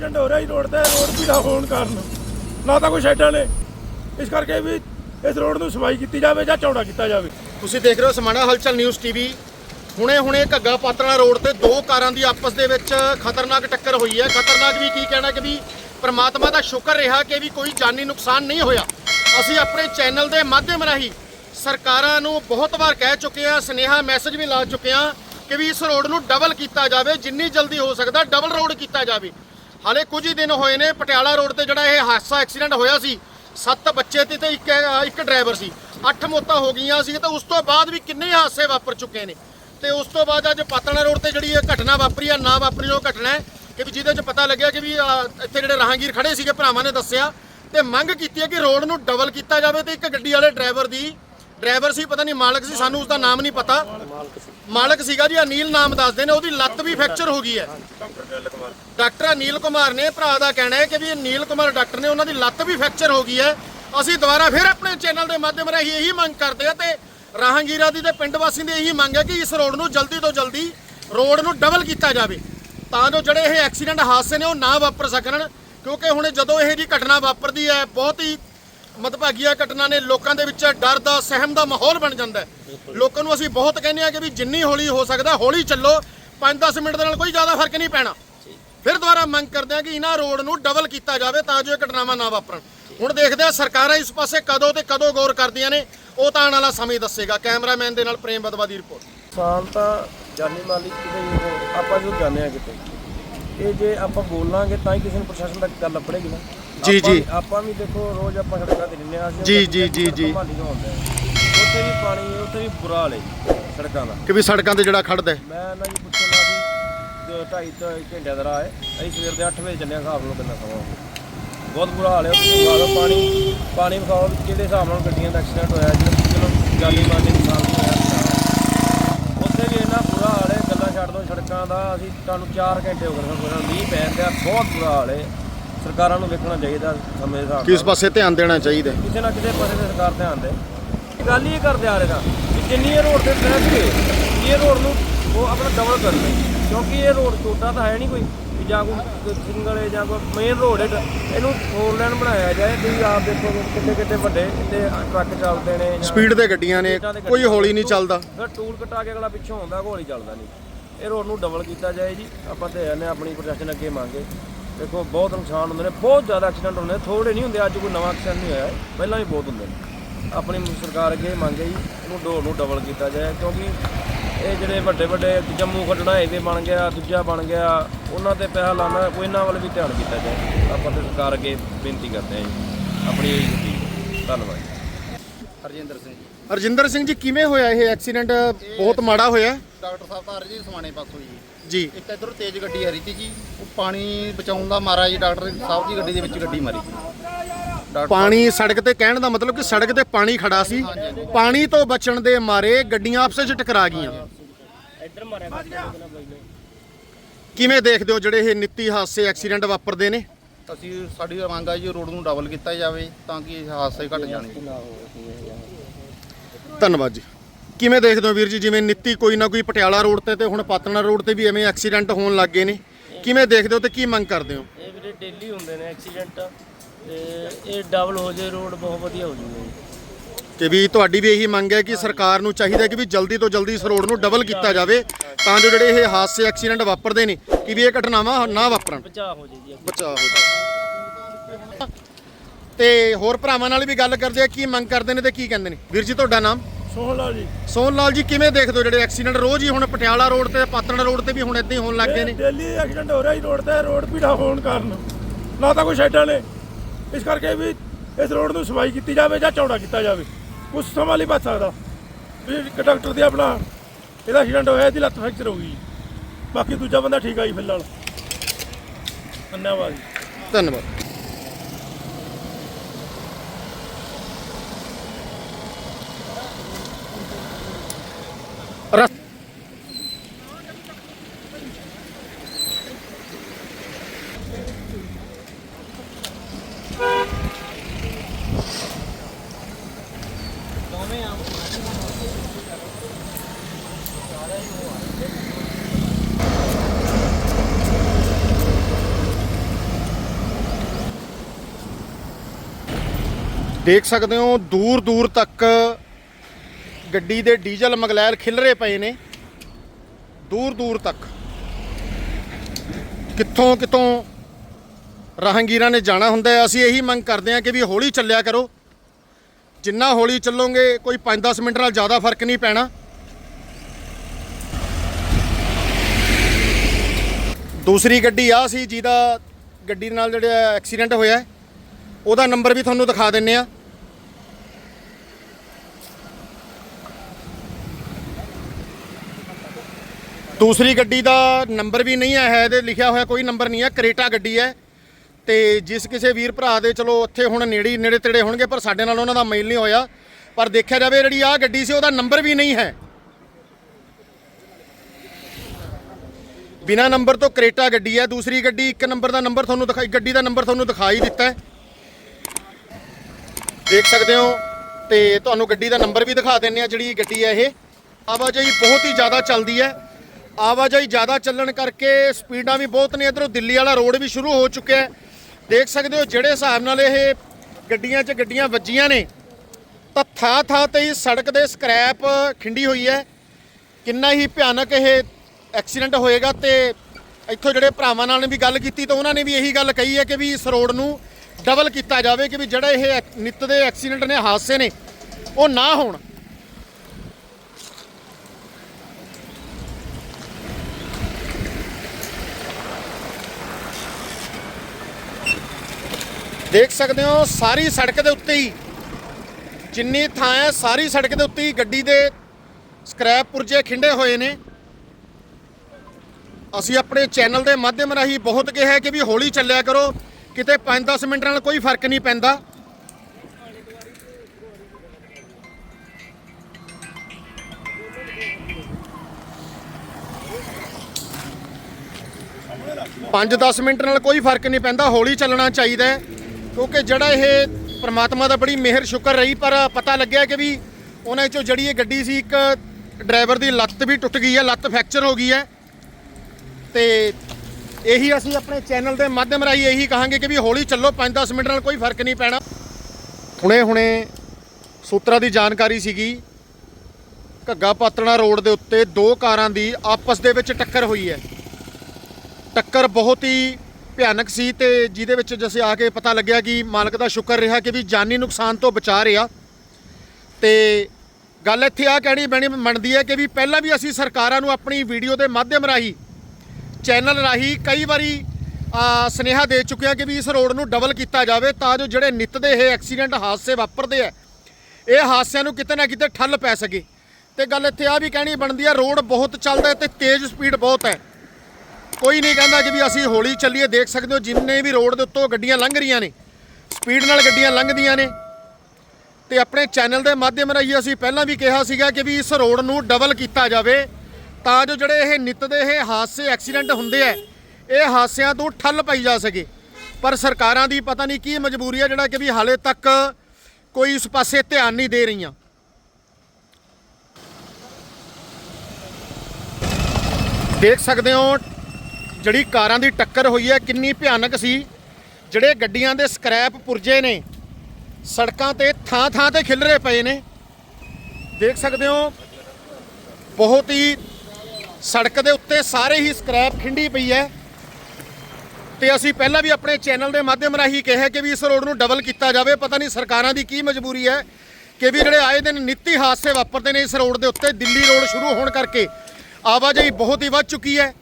Accident ਹੋ ਰਿਹਾ ਜੀ ਰੋਡ ਤੇ ਰੋਡ ਵੀ ਹੋਣ ਕਾਰਨ। ਨਾ ਤਾਂ ਕੋਈ ਸ਼ੈਡਾਂ ਨੇ ਇਸ ਕਰਕੇ ਵੀ ਇਸ ਰੋਡ ਨੂੰ ਸਫ਼ਾਈ ਕੀਤੀ ਜਾਵੇ ਜਾਂ ਚੌੜਾ ਕੀਤਾ ਜਾਵੇ। ਤੁਸੀਂ ਦੇਖ ਰਹੇ ਹੋ ਸਮਾਣਾ ਹਲਚਲ ਨਿਊਜ਼ ਟੀਵੀ ਹੁਣੇ ਹੁਣੇ ਘੱਗਾ ਪਾਤੜਾ ਰੋਡ ਤੇ ਦੋ ਕਾਰਾਂ ਦੀ ਆਪਸ ਦੇ ਵਿੱਚ ਖਤਰਨਾਕ ਟੱਕਰ ਹੋਈ ਹੈ। ਖਤਰਨਾਕ ਵੀ ਕੀ ਕਹਿਣਾ ਕਿ ਵੀ ਪ੍ਰਮਾਤਮਾ ਦਾ ਸ਼ੁਕਰ ਰਿਹਾ ਕਿ ਵੀ ਕੋਈ ਜਾਨੀ ਨੁਕਸਾਨ ਨਹੀਂ ਹੋਇਆ। ਅਸੀਂ ਆਪਣੇ ਚੈਨਲ ਦੇ ਮਾਧਿਅਮ ਰਾਹੀਂ ਸਰਕਾਰਾਂ ਨੂੰ ਬਹੁਤ ਵਾਰ ਕਹਿ ਚੁੱਕੇ ਆ ਸਨੇਹਾ ਮੈਸੇਜ ਵੀ ਲਾ ਚੁੱਕੇ ਆ ਕਿ ਵੀ ਇਸ ਰੋਡ ਨੂੰ ਡਬਲ ਕੀਤਾ ਜਾਵੇ। ਜਿੰਨੀ ਜਲਦੀ ਹੋ ਸਕਦਾ ਡਬਲ ਰੋਡ ਕੀਤਾ ਜਾਵੇ। ਹਾਲੇ ਕੁਝ ਹੀ ਦਿਨ ਹੋਏ ਨੇ, ਪਟਿਆਲਾ ਰੋਡ ਤੇ ਜਿਹੜਾ ਇਹ ਹਾਦਸਾ, ਐਕਸੀਡੈਂਟ ਹੋਇਆ ਸੀ, ਸੱਤ ਬੱਚੇ ਤੇ ਤੇ ਇੱਕ ਇੱਕ ਡਰਾਈਵਰ ਸੀ, ਅੱਠ ਮੌਤਾਂ ਹੋ ਗਈਆਂ ਸੀ ਤੇ ਉਸ ਤੋਂ ਬਾਅਦ ਵੀ ਕਿੰਨੇ ਹਾਦਸੇ ਵਾਪਰ ਚੁੱਕੇ ਨੇ। ਤੇ ਉਸ ਤੋਂ ਬਾਅਦ ਅੱਜ ਪਾਤਣਾ ਰੋਡ ਤੇ ਜਿਹੜੀ ਇਹ ਘਟਨਾ ਵਾਪਰੀ ਆ, ਨਾ ਵਾਪਰੀ ਉਹ ਘਟਨਾ ਹੈ ਕਿ ਵੀ ਜਿਹਦੇ ਚ ਪਤਾ ਲੱਗਿਆ ਕਿ ਵੀ ਇੱਥੇ ਜਿਹੜੇ ਰਾਹਗੀਰ ਖੜੇ ਸੀਗੇ, ਭਰਾਵਾਂ ਨੇ ਦੱਸਿਆ ਤੇ ਮੰਗ ਕੀਤੀ ਹੈ ਕਿ ਰੋਡ ਨੂੰ ਡਬਲ ਕੀਤਾ ਜਾਵੇ ਤੇ ਇੱਕ ਗੱਡੀ ਵਾਲੇ ਡਰਾਈਵਰ ਦੀ ਡਰਾਈਵਰ ਸੀ, ਪਤਾ ਨਹੀਂ ਮਾਲਕ ਸੀ, ਸਾਨੂੰ ਉਸ ਦਾ ਨਾਮ ਨਹੀਂ ਪਤਾ। ਮਾਲਕ ਸੀਗਾ ਜੀ, ਅਨੀਲ ਨਾਮ ਦੱਸਦੇ ਨੇ, ਉਹਦੀ ਲੱਤ ਵੀ ਫ੍ਰੈਕਚਰ ਹੋ ਗਈ ਹੈ। ਡਾਕਟਰ ਅਨੀਲ ਕੁਮਾਰ ਨੇ, ਭਰਾ ਦਾ ਕਹਿਣਾ ਹੈ ਕਿ ਵੀ ਅਨੀਲ ਕੁਮਾਰ ਡਾਕਟਰ ਨੇ, ਉਹਨਾਂ ਦੀ ਲੱਤ ਵੀ ਫ੍ਰੈਕਚਰ ਹੋ ਗਈ ਹੈ। ਅਸੀਂ ਦੁਬਾਰਾ ਫਿਰ ਆਪਣੇ ਚੈਨਲ ਦੇ ਮਾਧਿਅਮ ਰਾਹੀਂ ਇਹੀ ਮੰਗ ਕਰਦੇ ਆ ਤੇ ਰਾਹਗੀਰਾਂ ਦੀ ਤੇ ਪਿੰਡ ਵਾਸੀਆਂ ਦੀ ਇਹੀ ਮੰਗ ਹੈ ਕਿ ਇਸ ਰੋਡ ਨੂੰ ਜਲਦੀ ਤੋਂ ਜਲਦੀ ਰੋਡ ਨੂੰ ਡਬਲ ਕੀਤਾ ਜਾਵੇ, ਤਾਂ ਜੋ ਜਿਹੜੇ ਇਹ ਐਕਸੀਡੈਂਟ ਹਾਦਸੇ ਨੇ ਉਹ ਨਾ ਵਾਪਰ ਸਕਣ, ਕਿਉਂਕਿ ਹੁਣ ਜਦੋਂ ਇਹ ਜੀ ਘਟਨਾ ਵਾਪਰਦੀ ਹੈ, ਬਹੁਤ ਹੀ ਮਦਭਾਗੀਆ ਘਟਨਾ ਨੇ ਲੋਕਾਂ ਦੇ ਵਿੱਚ ਡਰ ਦਾ ਸਹਿਮ ਦਾ ਮਾਹੌਲ ਬਣ ਜਾਂਦਾ ਹੈ। ਲੋਕਾਂ ਨੂੰ ਅਸੀਂ ਬਹੁਤ ਕਹਿੰਦੇ ਆ ਕਿ ਵੀ ਜਿੰਨੀ ਹੌਲੀ ਹੋ ਸਕਦਾ ਹੌਲੀ ਚੱਲੋ। 5-10 ਮਿੰਟ ਦੇ ਨਾਲ ਕੋਈ ਜ਼ਿਆਦਾ ਫ਼ਰਕ ਨਹੀਂ ਪੈਣਾ। ਫਿਰ ਦੁਬਾਰਾ ਮੰਗ ਕਰਦੇ ਆ ਕਿ ਇਹਨਾਂ ਰੋਡ ਨੂੰ ਡਬਲ ਕੀਤਾ ਜਾਵੇ ਤਾਂ ਜੋ ਇਹ ਘਟਨਾਵਾਂ ਨਾ ਵਾਪਰਨ। ਹੁਣ ਦੇਖਦੇ ਆ ਸਰਕਾਰਾਂ ਇਸ ਪਾਸੇ ਕਦੋਂ ਤੇ ਕਦੋਂ ਗੌਰ ਕਰਦੀਆਂ ਨੇ। ਉਹ ਤਾਂ ਆਉਣ ਵਾਲਾ ਸਮੇਂ ਦੱਸੇਗਾ। ਕੈਮਰਾਮੈਨ ਦੇ ਨਾਲ ਪ੍ਰੇਮ ਬਦਵਾ ਦੀ ਰਿਪੋਰਟ। ਨੁਕਸਾਨ ਤਾਂ ਜਾਨੀ ਮਾਲੀ ਕਿਤੇ ਆਪਾਂ ਜੋ ਜਾਣਿਆ ਕਿਤੇ ਇਹ ਜੇ ਆਪਾਂ ਬੋਲਾਂਗੇ ਤਾਂ ਹੀ ਕਿਸੇ ਨੂੰ ਪ੍ਰਸ਼ਾਸਨ ਤੱਕ ਗੱਲ ਲੱਭੜੇਗੀ ਨਾ। ਜੀ, ਆਪਾਂ- ਜੀ। ਆਪਾਂ ਵੀ ਦੇਖੋ ਰੋਜ਼ ਆਪਾਂ ਸੜਕਾਂ ਤੇ ਰਹਿੰਦੇ ਅਸੀਂ ਜੀ, ਜੀ, ਜੀ, ਜੀ। ਉੱਥੇ ਵੀ ਪਾਣੀ ਹੈ ਉੱਥੇ ਵੀ ਬੁਰਾ ਹਾਲ ਹੈ ਜੀ ਸੜਕਾਂ ਦਾ। ਕਿ ਵੀ ਸੜਕਾਂ ਤੇ ਜਿਹੜਾ ਖੜਦਾ ਹੈ। ਮੈਂ ਨਾ ਜੀ ਪੁੱਛਣਾ ਸੀ ਦੋ ਢਾਈ ਤੋਂ ਇੱਕ ਘੰਟੇ ਦਾ ਰਾਹ ਹੈ। ਅਸੀਂ ਸਵੇਰ ਦੇ 8 ਵਜੇ ਚੱਲੇ ਹਾਂ ਹਿਸਾਬ ਨਾਲ ਕਿੰਨਾ ਸਮਾਂ ਹੋ ਗਿਆ। ਬਹੁਤ ਬੁਰਾ ਹਾਲ ਹੈ ਉੱਥੇ। ਦਿਓ ਪਾਣੀ ਪਾਣੀ ਵਿਖਾਓ ਵੀ ਕਿਹੜੇ ਹਿਸਾਬ ਨਾਲ ਗੱਡੀਆਂ ਦਾ ਐਕਸੀਡੈਂਟ ਹੋਇਆ ਜੀ ਚਲੋ ਜਾਨੀ ਮਾਲੀ ਨੁਕਸਾਨ ਹੋਇਆ। ਉੱਥੇ ਵੀ ਇੰਨਾ ਬੁਰਾ ਹਾਲ ਹੈ ਗੱਲਾਂ ਛੱਡ ਦੋ ਸੜਕਾਂ ਦਾ। ਅਸੀਂ ਤੁਹਾਨੂੰ 4 ਘੰਟੇ ਹੋ ਗਏ ਸਾਨੂੰ ਮੀਂਹ ਪੈਣ ਬਹੁਤ ਬੁਰਾ ਹਾਲ ਹੈ। ਸਰਕਾਰਾਂ ਨੂੰ ਵੇਖਣਾ ਚਾਹੀਦਾ ਸਮੇਂ ਦੇ ਕਿਸ ਪਾਸੇ ਧਿਆਨ ਦੇਣਾ ਚਾਹੀਦਾ? ਕਿਸੇ ਨਾ ਕਿਸੇ ਪਾਸੇ ਤੇ ਸਰਕਾਰ ਧਿਆਨ ਦੇ। ਗੱਲ ਹੀ ਇਹ ਕਰਦੇ ਆ ਰਹੇ ਨਾ ਕਿ ਜਿੰਨੀ ਇਹ ਰੋਡ ਤੇ ਟ੍ਰੈਫਿਕ ਇਹ ਰੋਡ ਨੂੰ ਉਹ ਆਪਣਾ ਡਬਲ ਕਰ ਲੈ ਕਿਉਂਕਿ ਇਹ ਰੋਡ ਛੋਟਾ ਤਾਂ ਹੈ ਨਹੀਂ ਕੋਈ ਵੀ ਜਾਂ ਕੋਈ ਸਿੰਗਲ ਹੈ ਜਾਂ ਕੋਈ ਮੇਨ ਰੋਡ ਹੈ ਇਹਨੂੰ ਫੋਰ ਲਾਈਨ ਬਣਾਇਆ ਜਾਏ। ਤੁਸੀਂ ਆਪ ਦੇਖੋ ਕਿੰਨੇ ਕਿੰਨੇ ਵੱਡੇ ਇੱਥੇ ਟਰੱਕ ਚੱਲਦੇ ਨੇ ਸਪੀਡ ਤੇ ਗੱਡੀਆਂ ਨੇ ਕੋਈ ਹੌਲੀ ਨਹੀਂ ਚੱਲਦਾ। ਫਿਰ ਟੂਲ ਕਟਾ ਕੇ ਅਗਲਾ ਪਿੱਛੋਂ ਆਉਂਦਾ ਹੌਲੀ ਚੱਲਦਾ ਨਹੀਂ ਇਹ ਰੋਡ ਨੂੰ ਡਬਲ ਕੀਤਾ ਜਾਏ ਜੀ। ਆਪਾਂ ਤੇ ਹਾਂ ਆਪਣੀ ਪ੍ਰਸ਼ਾਸਨ ਅੱਗੇ ਮੰਗੇ ਦੇਖੋ ਬਹੁਤ ਨੁਕਸਾਨ ਹੁੰਦੇ ਨੇ ਬਹੁਤ ਜ਼ਿਆਦਾ ਐਕਸੀਡੈਂਟ ਹੁੰਦੇ ਨੇ ਥੋੜੇ ਨਹੀਂ ਹੁੰਦੇ ਅੱਜ ਕੋਈ ਨਵਾਂ ਐਕਸੀਡੈਂਟ ਨਹੀਂ ਹੋਇਆ ਹੈ, ਪਹਿਲਾਂ ਵੀ ਬਹੁਤ ਹੁੰਦੇ ਨੇ। ਆਪਣੀ ਸਰਕਾਰ ਅੱਗੇ ਮੰਗੇ ਜੀ ਇਹਨੂੰ ਡੋਰ ਨੂੰ ਡਬਲ ਕੀਤਾ ਜਾਏ ਕਿਉਂਕਿ ਇਹ ਜਿਹੜੇ ਵੱਡੇ ਵੱਡੇ ਜੰਮੂ ਖੱਡਣਾ ਹਾਈਵੇ ਬਣ ਗਿਆ ਦੂਜਾ ਬਣ ਗਿਆ ਉਹਨਾਂ ਤੇ ਪੈਸਾ ਲਾਉਣਾ ਕੋਈ ਇਹਨਾਂ ਵੱਲ ਵੀ ਧਿਆਨ ਕੀਤਾ ਜਾਏ। ਆਪਾਂ ਤੇ ਸਰਕਾਰ ਅੱਗੇ ਬੇਨਤੀ ਕਰਦੇ ਹਾਂ ਜੀ। ਆਪਣੀ ਇਹ ਜੀ ਧੰਨਵਾਦ ਹਰਜਿੰਦਰ ਸਿੰਘ ਜੀ। ਹਰਜਿੰਦਰ ਸਿੰਘ ਜੀ ਕਿਵੇਂ ਹੋਇਆ ਇਹ ਐਕਸੀਡੈਂਟ ਬਹੁਤ ਮਾੜਾ ਹੋਇਆ। ਡਾਕਟਰ ਸਾਹਿਬ ਤਾਂ ਆ ਰਹੇ ਜੀ ਸਮਾਣੇ ਪਾਸੋਂ ਜੀ। ਜੀ। ਇੱਕ ਇਧਰੋਂ ਤੇਜ਼ ਗੱਡੀ ਆ ਰਹੀ ਸੀ ਜੀ। ਉਹ ਪਾਣੀ ਬਚਾਉਣ ਦਾ ਮਾਰਾ ਜੀ ਡਾਕਟਰ ਸਾਹਿਬ ਦੀ ਗੱਡੀ ਦੇ ਵਿੱਚ ਗੱਡੀ ਮਾਰੀ। ਡਾਕਟਰ ਪਾਣੀ ਸੜਕ ਤੇ ਕਹਿਣ ਦਾ ਮਤਲਬ ਕਿ ਸੜਕ ਤੇ ਪਾਣੀ ਖੜਾ ਸੀ। ਪਾਣੀ ਤੋਂ ਬਚਣ ਦੇ ਮਾਰੇ ਗੱਡੀਆਂ ਆਪਸ ਵਿੱਚ ਟਕਰਾ ਗਈਆਂ। ਕਿਵੇਂ ਦੇਖਦੇ ਹੋ ਜਿਹੜੇ ਇਹ ਨਿੱਤੀ ਹਾਦਸੇ ਐਕਸੀਡੈਂਟ ਵਾਪਰਦੇ ਨੇ? ਅਸੀਂ ਸਾਡੀ ਮੰਗ ਆ ਜੀ ਰੋਡ ਨੂੰ ਡਬਲ ਕੀਤਾ ਜਾਵੇ ਤਾਂ ਕਿ ਇਹ ਹਾਦਸੇ ਘਟ ਜਾਣ। ਧੰਨਵਾਦ ਜੀ। ਕਿਵੇਂ ਦੇਖਦੇ ਹੋ ਵੀਰ ਜੀ? ਜਿਵੇਂ ਨਿੱਤੀ ਕੋਈ ਨਾ ਕੋਈ ਪਟਿਆਲਾ ਰੋਡ ਤੇ ਤੇ ਹੁਣ ਪਾਤਣਾ ਰੋਡ ਤੇ ਵੀ ਐਵੇਂ ਐਕਸੀਡੈਂਟ ਹੋਣ ਲੱਗ ਗਏ ਨੇ। ਕਿਵੇਂ ਦੇਖਦੇ ਹੋ ਤੇ ਕੀ ਮੰਗ ਕਰਦੇ ਹੋ? ਇਹ ਵੀਰੇ ਡੇਲੀ ਹੁੰਦੇ ਨੇ ਐਕਸੀਡੈਂਟ ਤੇ ਇਹ ਡਬਲ ਹੋ ਜੇ ਰੋਡ ਬਹੁਤ ਵਧੀਆ ਹੋ ਜੂਗਾ ਕਿ ਵੀ ਤੁਹਾਡੀ ਵੀ ਇਹੀ ਮੰਗ ਹੈ ਕਿ ਸਰਕਾਰ ਨੂੰ ਚਾਹੀਦਾ ਕਿ ਵੀ ਜਲਦੀ ਤੋਂ ਜਲਦੀ ਇਸ ਰੋਡ ਨੂੰ ਡਬਲ ਕੀਤਾ ਜਾਵੇ ਤਾਂ ਜੋ ਜਿਹੜੇ ਇਹ ਹਾਦਸੇ ਐਕਸੀਡੈਂਟ ਵਾਪਰਦੇ ਨੇ ਕਿ ਵੀ ਇਹ ਘਟਨਾਵਾਂ ਨਾ ਵਾਪਰਨ। ਬਚਾਅ ਹੋ ਜੇ ਜੀ ਬਚਾਅ ਹੋ ਜਾਵੇ ਤੇ ਹੋਰ ਭਰਾਵਾਂ ਨਾਲ ਵੀ ਗੱਲ ਕਰਦੇ ਆ ਕੀ ਮੰਗ ਕਰਦੇ ਨੇ ਤੇ ਕੀ ਕਹਿੰਦੇ ਨੇ? ਵੀਰ ਜੀ ਤੁਹਾਡਾ ਨਾਮ? ਸੋਹਣ ਲਾਲ ਜੀ। ਸੋਹਨ ਲਾਲ ਜੀ ਕਿਵੇਂ ਦੇਖਦੇ ਹੋ ਜਿਹੜੇ ਐਕਸੀਡੈਂਟ ਰੋਜ਼ ਹੀ ਹੁਣ ਪਟਿਆਲਾ ਰੋਡ ਤੇ ਪਾਤਣਾ ਰੋਡ ਤੇ ਵੀ ਹੁਣ ਇਦਾਂ ਹੀ ਹੋਣ ਲੱਗ ਗਏ ਨੇ। ਡੇਲੀ ਐਕਸੀਡੈਂਟ ਹੋ ਰਿਹਾ ਜੀ ਰੋਡ ਤੇ ਰੋਡ ਵੀ ਨਾ ਹੋਣ ਕਾਰਨ। ਨਾ ਤਾਂ ਕੋਈ ਸ਼ੈਡਾਂ ਨੇ ਇਸ ਕਰਕੇ ਵੀ ਇਸ ਰੋਡ ਨੂੰ ਸਫ਼ਾਈ ਕੀਤੀ ਜਾਵੇ ਜਾਂ ਚੌੜਾ ਕੀਤਾ ਜਾਵੇ। ਕੁਛ ਸਮਾਂ ਲਈ ਬਚ ਸਕਦਾ। ਵੀ ਕੰਡਕਟਰ ਦੀ ਆਪਣਾ ਇਹਦਾ ਐਕਸੀਡੈਂਟ ਹੋਇਆ ਇਹਦੀ ਲੱਤ ਫ੍ਰੈਕਚਰ ਹੋ ਗਈ ਬਾਕੀ ਦੂਜਾ ਬੰਦਾ ਠੀਕ ਆ ਜੀ ਫਿਲਹਾਲ। ਧੰਨਵਾਦ ਜੀ। ਧੰਨਵਾਦ। ਦੇਖ ਸਕਦੇ ਹੋ ਦੂਰ ਦੂਰ ਤੱਕ ਗੱਡੀ ਦੇ ਡੀਜ਼ਲ ਮਗਲੈਰ ਖਿਲਰੇ ਪਏ ਨੇ। ਦੂਰ ਦੂਰ ਤੱਕ। ਕਿੱਥੋਂ ਕਿੱਥੋਂ ਰਾਹਗੀਰਾਂ ਨੇ ਜਾਣਾ ਹੁੰਦਾ ਹੈ ਅਸੀਂ ਇਹੀ ਮੰਗ ਕਰਦੇ ਹਾਂ ਕਿ ਵੀ ਹੌਲੀ ਚੱਲਿਆ ਕਰੋ। ਜਿੰਨਾ ਹੌਲੀ ਚੱਲੋਗੇ ਕੋਈ 5-10 ਮਿੰਟ ਨਾਲ ਜ਼ਿਆਦਾ ਫ਼ਰਕ ਨਹੀਂ ਪੈਣਾ। ਦੂਸਰੀ ਗੱਡੀ ਆ ਸੀ ਜਿਹਦਾ ਗੱਡੀ ਦੇ ਨਾਲ ਜਿਹੜਾ ਐਕਸੀਡੈਂਟ ਹੋਇਆ ਹੈ, ਉਹਦਾ ਨੰਬਰ ਵੀ ਤੁਹਾਨੂੰ ਦਿਖਾ ਦਿੰਨੇ ਆ। ਦੂਸਰੀ ਗੱਡੀ ਦਾ ਨੰਬਰ ਵੀ ਨਹੀਂ ਹੈ ਇਹਦੇ ਲਿਖਿਆ ਹੋਇਆ ਕੋਈ ਨੰਬਰ ਨਹੀਂ ਹੈ ਕਰੇਟਾ ਗੱਡੀ ਹੈ। ਤੇ ਜਿਸ ਕਿਸੇ ਵੀਰ ਭਰਾ ਦੇ, ਚਲੋ ਉੱਥੇ ਹੁਣ ਨੇੜੇ ਨੇੜੇ ਤੇੜੇ ਹੋਣਗੇ, ਪਰ ਸਾਡੇ ਨਾਲ ਉਹਨਾਂ ਦਾ ਮੇਲ ਨਹੀਂ ਹੋਇਆ। ਪਰ ਦੇਖਿਆ ਜਾਵੇ, ਜਿਹੜੀ ਆ ਗੱਡੀ ਸੀ, ਉਹਦਾ ਨੰਬਰ ਵੀ ਨਹੀਂ ਹੈ। ਬਿਨਾ ਨੰਬਰ ਤੋਂ ਕਰੇਟਾ ਗੱਡੀ ਹੈ। ਦੂਸਰੀ ਗੱਡੀ, ਇੱਕ ਨੰਬਰ ਦਾ ਨੰਬਰ ਤੁਹਾਨੂੰ ਦਿਖਾਈ ਗੱਡੀ ਦਾ ਨੰਬਰ ਤੁਹਾਨੂੰ ਦਿਖਾਈ ਦਿੱਤਾ ਹੈ। ਦੇਖ ਸਕਦੇ ਹੋ ਤੇ ਤੁਹਾਨੂੰ ਗੱਡੀ ਦਾ ਨੰਬਰ ਵੀ ਦਿਖਾ ਦਿੰਨੇ ਆ ਜਿਹੜੀ ਗੱਡੀ ਹੈ ਇਹ। ਆਵਾਜਾਈ ਬਹੁਤ ਹੀ ਜ਼ਿਆਦਾ ਚੱਲਦੀ ਹੈ। ਆਵਾਜਾਈ ਜ਼ਿਆਦਾ ਚੱਲਣ ਕਰਕੇ ਸਪੀਡਾਂ ਵੀ ਬਹੁਤ ਨੇ। ਇਧਰੋਂ ਦਿੱਲੀ ਵਾਲਾ ਰੋਡ ਵੀ ਸ਼ੁਰੂ ਹੋ ਚੁੱਕਿਆ ਹੈ। ਦੇਖ ਸਕਦੇ ਹੋ ਜਿਹੜੇ ਹਿਸਾਬ ਨਾਲ ਇਹ ਗੱਡੀਆਂ 'ਚ ਗੱਡੀਆਂ ਵੱਜੀਆਂ ਨੇ, ਤਾਂ ਥਾਂ ਥਾਂ ਤੇ ਹੀ ਸੜਕ ਦੇ ਸਕ੍ਰੈਪ ਖਿੰਡੀ ਹੋਈ ਹੈ। ਕਿੰਨਾ ਹੀ ਭਿਆਨਕ ਇਹ ਐਕਸੀਡੈਂਟ ਹੋਏਗਾ ਤੇ ਇੱਥੋਂ ਜਿਹੜੇ ਭਰਾਵਾਂ ਨਾਲ ਵੀ ਗੱਲ ਕੀਤੀ ਤਾਂ ਉਹਨਾਂ ਨੇ ਵੀ ਇਹੀ ਗੱਲ ਕਹੀ ਹੈ ਕਿ ਵੀ ਇਸ ਰੋਡ ਨੂੰ ਡਬਲ ਕੀਤਾ ਜਾਵੇ ਕਿ ਵੀ ਜਿਹੜਾ ਇਹ ਐਕ- ਨਿੱਤ ਦੇ ਐਕਸੀਡੈਂਟ ਨੇ, ਹਾਦਸੇ ਨੇ, ਉਹ ਨਾ ਹੋਣ। ਦੇਖ ਸਕਦੇ ਹੋ, ਸਾਰੀ ਸੜਕ ਦੇ ਉੱਤੇ ਹੀ, ਜਿੰਨੀ ਥਾਂ ਹੈ, ਸਾਰੀ ਸੜਕ ਦੇ ਉੱਤੇ ਹੀ ਗੱਡੀ ਦੇ ਸਕ੍ਰੈਪ ਪੁਰਜੇ ਖਿੰਡੇ ਹੋਏ ਨੇ। ਅਸੀਂ ਆਪਣੇ ਚੈਨਲ ਦੇ ਮਾਧਿਅਮ ਰਾਹੀਂ ਬਹੁਤ ਕਿਹਾ ਕਿ ਵੀ ਹੌਲੀ ਚੱਲਿਆ ਕਰੋ। ਕਿਤੇ 5-10 ਮਿੰਟ ਨਾਲ ਕੋਈ ਫ਼ਰਕ ਨਹੀਂ ਪੈਂਦਾ। ਪੰਜ 10 ਮਿੰਟ ਨਾਲ ਕੋਈ ਫ਼ਰਕ ਨਹੀਂ ਪੈਂਦਾ, ਹੌਲੀ ਚੱਲਣਾ ਚਾਹੀਦਾ ਕਿਉਂਕਿ ਜਿਹੜਾ ਇਹ ਪ੍ਰਮਾਤਮਾ ਦਾ ਬੜੀ ਮਿਹਰ, ਸ਼ੁਕਰ ਰਹੀ, ਪਰ ਪਤਾ ਲੱਗਿਆ ਕਿ ਵੀ ਉਹਨਾਂ ਚੋਂ ਜਿਹੜੀ ਇਹ ਗੱਡੀ ਸੀ, ਇੱਕ ਡਰਾਈਵਰ ਦੀ ਲੱਤ ਵੀ ਟੁੱਟ ਗਈ ਹੈ, ਲੱਤ ਫ੍ਰੈਕਚਰ ਹੋ ਗਈ ਹੈ। ਤੇ ਇਹੀ ਅਸੀਂ ਆਪਣੇ ਚੈਨਲ ਦੇ ਮਾਧਿਅਮ ਰਾਹੀਂ ਇਹੀ ਕਹਾਂਗੇ ਕਿ ਵੀ ਹੌਲੀ ਚੱਲੋ 5-10 ਮਿੰਟ ਨਾਲ ਕੋਈ ਫ਼ਰਕ ਨਹੀਂ ਪੈਣਾ। ਹੁਣੇ ਹੁਣੇ ਸੂਤਰਾਂ ਦੀ ਜਾਣਕਾਰੀ ਸੀਗੀ, ਘੱਗਾ ਪਾਤਣਾ ਰੋਡ ਦੇ ਉੱਤੇ ਦੋ ਕਾਰਾਂ ਦੀ ਆਪਸ ਦੇ ਵਿੱਚ ਟੱਕਰ ਹੋਈ ਹੈ। ਟੱਕਰ ਬਹੁਤ ਹੀ ਭਿਆਨਕ ਸੀ ਤੇ ਜਿਹਦੇ ਵਿੱਚ ਜਿਵੇਂ ਆ ਕੇ ਪਤਾ ਲੱਗਿਆ ਕਿ ਮਾਲਕ ਦਾ ਸ਼ੁਕਰ ਰਿਹਾ ਕਿ ਵੀ ਜਾਨੀ ਨੁਕਸਾਨ ਤੋਂ ਬਚਾ ਰਿਹਾ। ਤੇ ਗੱਲ ਇੱਥੇ ਆ ਕਹਿਣੀ ਬਣੀ ਮੰਨਦੀ ਹੈ ਕਿ ਵੀ ਪਹਿਲਾਂ ਵੀ ਅਸੀਂ ਸਰਕਾਰਾਂ ਨੂੰ ਆਪਣੀ ਵੀਡੀਓ ਦੇ ਮਾਧਿਅਮ ਰਾਹੀਂ ਚੈਨਲ ਰਾਹੀਂ ਕਈ ਵਾਰੀ ਆ, ਸੁਨੇਹਾ ਦੇ ਚੁੱਕਿਆ ਕਿ ਵੀ ਇਸ ਰੋਡ ਨੂੰ ਡਬਲ ਕੀਤਾ ਜਾਵੇ ਤਾਂ ਜੋ ਜਿਹੜੇ ਨਿੱਤ ਦੇ ਇਹ ਐਕਸੀਡੈਂਟ ਹਾਦਸੇ ਵਾਪਰਦੇ ਆ ਇਹ ਹਾਦਸਿਆਂ ਨੂੰ ਕਿਤੇ ਨਾ ਕਿਤੇ ਠੱਲ ਪੈ ਸਕੇ। ਤੇ ਗੱਲ ਇੱਥੇ ਆ ਵੀ ਕਹਿਣੀ ਬਣਦੀ ਆ ਰੋਡ ਬਹੁਤ ਚੱਲਦਾ ਹੈ ਤੇ ਤੇਜ਼ ਸਪੀਡ ਬਹੁਤ ਹੈ। ਕੋਈ ਨਹੀਂ ਕਹਿੰਦਾ ਕਿ ਵੀ ਅਸੀਂ ਹੌਲੀ ਚੱਲੀਏ ਦੇਖ ਸਕਦੇ ਹੋ ਜਿੰਨੇ ਵੀ ਰੋਡ ਦੇ ਉੱਤੋਂ ਗੱਡੀਆਂ ਲੰਘ ਰਹੀਆਂ ਨੇ ਸਪੀਡ ਨਾਲ ਗੱਡੀਆਂ ਲੰਘਦੀਆਂ ਨੇ। ਤੇ ਆਪਣੇ ਚੈਨਲ ਦੇ ਮਾਧਿਅਮ ਰਾਹੀਂ ਅਸੀਂ ਪਹਿਲਾਂ ਵੀ ਕਿਹਾ ਸੀਗਾ ਕਿ ਵੀ ਇਸ ਰੋਡ ਨੂੰ ਡਬਲ ਕੀਤਾ ਜਾਵੇ। ਤਾਂ ਜੋ ਜਿਹੜੇ ਇਹ ਨਿੱਤ ਦੇ ਇਹ ਹਾਦਸੇ, ਐਕਸੀਡੈਂਟ ਹੁੰਦੇ ਆ ਇਹ ਹਾਦਸਿਆਂ ਤੋਂ ਠੱਲ ਪਾਈ ਜਾ ਸਕੇ। ਪਰ ਸਰਕਾਰਾਂ ਦੀ ਪਤਾ ਨਹੀਂ ਕੀ ਮਜਬੂਰੀ ਹੈ ਜਿਹੜਾ ਕਿ ਵੀ ਹਾਲੇ ਤੱਕ ਕੋਈ ਇਸ ਪਾਸੇ ਧਿਆਨ ਨਹੀਂ ਦੇ ਰਹੀਆਂ। ਦੇਖ ਸਕਦੇ ਹੋ, ਜਿਹੜੀ ਕਾਰਾਂ ਦੀ ਟੱਕਰ ਹੋਈ ਹੈ ਕਿੰਨੀ ਭਿਆਨਕ ਸੀ। ਜਿਹੜੇ ਗੱਡੀਆਂ ਦੇ ਸਕ੍ਰੈਪ ਪੁਰਜੇ ਨੇ, ਸੜਕਾਂ ਤੇ ਥਾਂ ਥਾਂ ਤੇ ਖਿਲਰੇ ਪਏ ਨੇ। ਦੇਖ ਸਕਦੇ ਹੋ, ਬਹੁਤ ਹੀ ਸੜਕ ਦੇ ਉੱਤੇ ਸਾਰੇ ਹੀ ਸਕ੍ਰੈਪ ਖਿੰਡੀ ਪਈ ਹੈ। ਤੇ ਅਸੀਂ ਪਹਿਲਾਂ ਵੀ ਆਪਣੇ ਚੈਨਲ ਦੇ ਮਾਧਿਅਮ ਰਾਹੀਂ ਕਿਹਾ ਕਿ ਵੀ ਇਸ ਰੋਡ ਨੂੰ ਡਬਲ ਕੀਤਾ ਜਾਵੇ। ਪਤਾ ਨਹੀਂ ਸਰਕਾਰਾਂ ਦੀ ਕੀ ਮਜਬੂਰੀ ਹੈ ਕਿ ਵੀ ਜਿਹੜੇ ਆਏ ਦਿਨ ਨਿੱਤੀ ਹਾਦਸੇ ਵਾਪਰਦੇ ਨੇ ਇਸ ਰੋਡ ਦੇ ਉੱਤੇ, ਦਿੱਲੀ ਰੋਡ ਸ਼ੁਰੂ ਹੋਣ ਕਰਕੇ ਆਵਾਜਾਈ ਬਹੁਤ ਹੀ ਵੱਧ ਚੁੱਕੀ ਹੈ।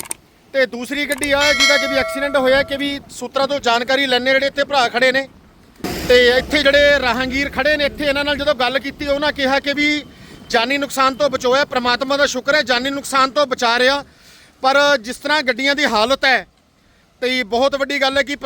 ਤੇ ਦੂਸਰੀ ਗੱਡੀ ਆ ਜਿਹਦਾ ਕਿ ਵੀ ਐਕਸੀਡੈਂਟ ਹੋਇਆ ਕਿ ਵੀ ਸੂਤਰਾਂ ਤੋਂ ਜਾਣਕਾਰੀ ਲੈਣੇ ਜਿਹੜੇ ਇੱਥੇ ਭਰਾ ਖੜੇ ਨੇ। ਤੇ ਇੱਥੇ ਜਿਹੜੇ ਰਾਹਗੀਰ ਖੜੇ ਨੇ, ਇੱਥੇ ਇਹਨਾਂ ਨਾਲ ਜਦੋਂ ਗੱਲ ਕੀਤੀ, ਉਹਨਾਂ ਕਿਹਾ ਕਿ ਵੀ ਜਾਨੀ ਨੁਕਸਾਨ ਤੋਂ ਬਚੋਇਆ, ਪ੍ਰਮਾਤਮਾ ਦਾ ਸ਼ੁਕਰ ਹੈ, ਜਾਨੀ ਨੁਕਸਾਨ ਤੋਂ ਬਚਾ ਰਿਹਾ। ਪਰ ਜਿਸ ਤਰ੍ਹਾਂ ਗੱਡੀਆਂ ਦੀ ਹਾਲਤ ਹੈ, ਤੇ ਬਹੁਤ ਵੱਡੀ ਗੱਲ ਹੈ ਕਿ